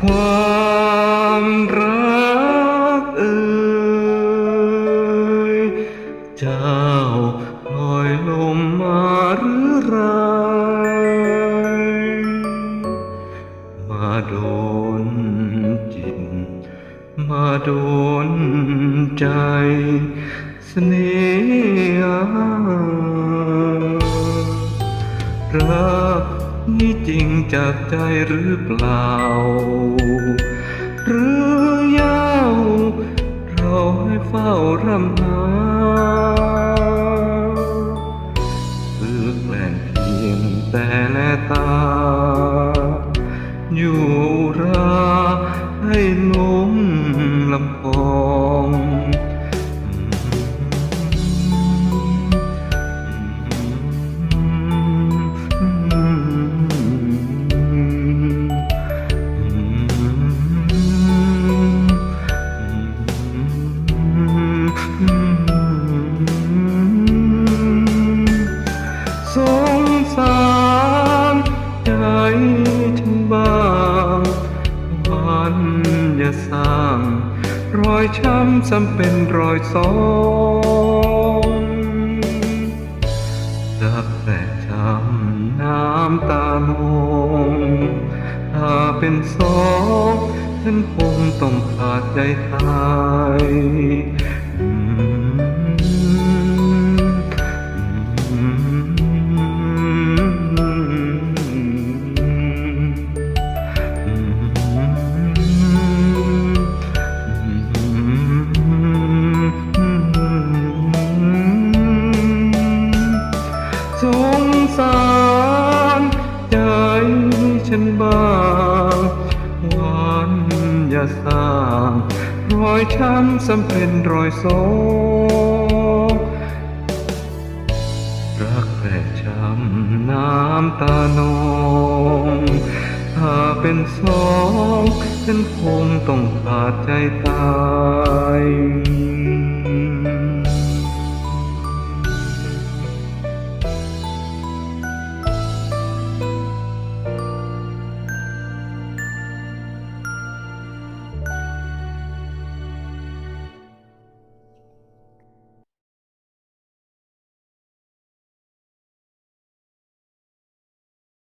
ความรักเอ่ยเจ้าลอยลมมาหรือไร มาโดนจิต มาโดนใจเสน่หรัก นี่จริงจากใจหรือเปล่า หรือยาวเราให้เฝ้ารำหาคือแกล้งเพียงแต่แลตา อยู่ราให้ลมลำพอ สร้าง รอยช้ำซ้ำเป็นรอยซ้อนรักแต่ช้ำน้ำตานองถ้าเป็นสองฉันคงต้องขาดใจตาย อย่าสร้าง รอยช้ำซ้ำเป็นรอยสองรักแต่ช้ำน้ำตานองถ้าเป็นสองฉันคงต้องขาดใจตาย